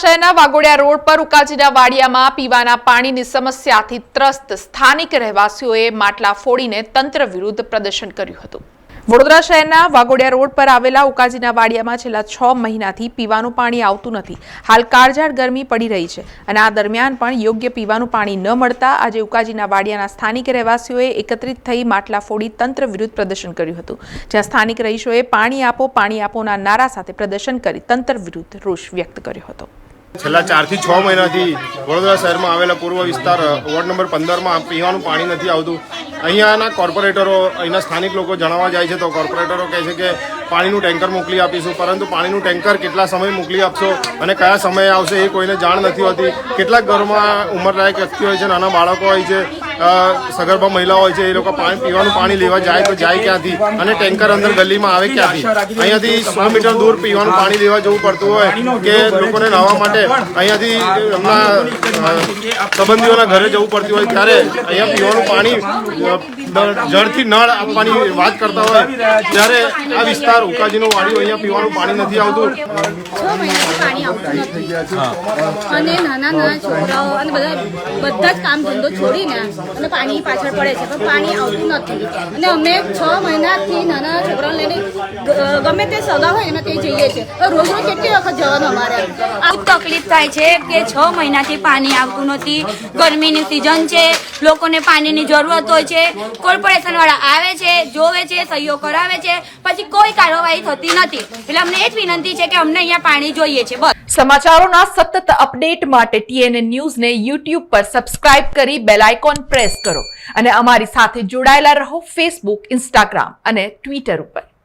શહેરના વાગોડિયા રોડ પર ઉકાજીના વાડિયામાં પીવાના પાણીની સમસ્યાથી ત્રસ્ત સ્થાનિક રહેવાસીઓએ માટલા ફોડીને તંત્ર વિરુદ્ધ પ્રદર્શન કર્યું હતું. વડોદરા શહેરના વાગોડિયા રોડ પર આવેલા ઉકાજીના વાડિયામાં છેલ્લા છ મહિનાથી પીવાનું પાણી આવતું નથી. હાલ કાળઝાળ ગરમી પડી રહી છે અને આ દરમિયાન પણ યોગ્ય પીવાનું પાણી ન મળતા આજે ઉકાજીના વાડિયાના સ્થાનિક રહેવાસીઓએ એકત્રિત થઈ માટલા ફોડી તંત્ર વિરુદ્ધ પ્રદર્શન કર્યું હતું. જ્યાં સ્થાનિક રહીશોએ પાણી આપો, પાણી આપોના નારા સાથે પ્રદર્શન કરી તંત્ર વિરુદ્ધ રોષ વ્યક્ત કર્યો હતો. છેલ્લા ચારથી છ મહિનાથી વડોદરા શહેરમાં આવેલા પૂર્વ વિસ્તાર વોર્ડ નંબર પંદરમાં પીવાનું પાણી નથી આવતું. અહીંયાના કોર્પોરેટરો, અહીંના સ્થાનિક લોકો જણાવવા જાય છે, તો કોર્પોરેટરો કહે છે કે પાણીનું ટેન્કર મોકલી આપીશું. પરંતુ પાણીનું ટેન્કર કેટલા સમય મોકલી આપશો અને કયા સમયે આવશે એ કોઈને જાણ નથી હોતી. કેટલાક ઘરોમાં ઉંમરલાયક વ્યક્તિ હોય છે, નાના બાળકો હોય છે સગર્ભા મહિલાઓ હોય છે, એ લોકો પાણી પીવાનું પાણી લેવા જાય તો જાય ક્યાંથી? અને ટેન્કર અંદર ગલીમાં આવે ક્યાંથી? અહીંયાથી સો મીટર દૂર પીવાનું પાણી લેવા જવું પડતું હોય કે લોકોને નાહવા માટે અહીંયાથી એમના સંબંધીઓના ઘરે જવું પડતું હોય ત્યારે અહીંયા પીવાનું પાણી જળથી નળ આપવાની વાત કરતા હોય ત્યારે આ વિસ્તાર ઉકાજીનો વાડી અહીંયા પીવાનું પાણી નથી આવતું. છ મહિનાથી પાણી આવતું નથી. અને નાના નાના છોકરાઓ અને બધા બધા જ કામ ધંધો છોડીને અને પાણી પાછળ પડે છે પણ પાણી આવતું નથી. અને અમે છ મહિનાથી નાના છોકરાઓ લઈને ગમે તે સગા હોય ને તે જઈએ છીએ. તો રોજ રોજ કેટલી વખત જવાનું અમારે? આવું તકલીફ થાય છે કે છ મહિનાથી પાણી આવતું નથી. ગરમીની સિઝન છે લોકોને પાણીની જરૂરત હોય છે. કોર્પોરેશન વાળા આવે છે જોવે છે સહયોગ કરાવે છે. પછી કોઈ કાર્યવાહી થતી નથી. એટલે અમને એ વિનંતી છે કે અમને અહીંયા પાણી જોઈએ છે. બસ. સમાચારોના સતત અપડેટ માટે ટીએનએ ન્યૂઝને યુટ્યુબ પર સબસ્ક્રાઇબ કરી બેલ આઇકોન પ્રેસ કરો અને અમારી સાથે જોડાયેલા રહો ફેસબુક, ઇન્સ્ટાગ્રામ અને ટ્વિટર ઉપર.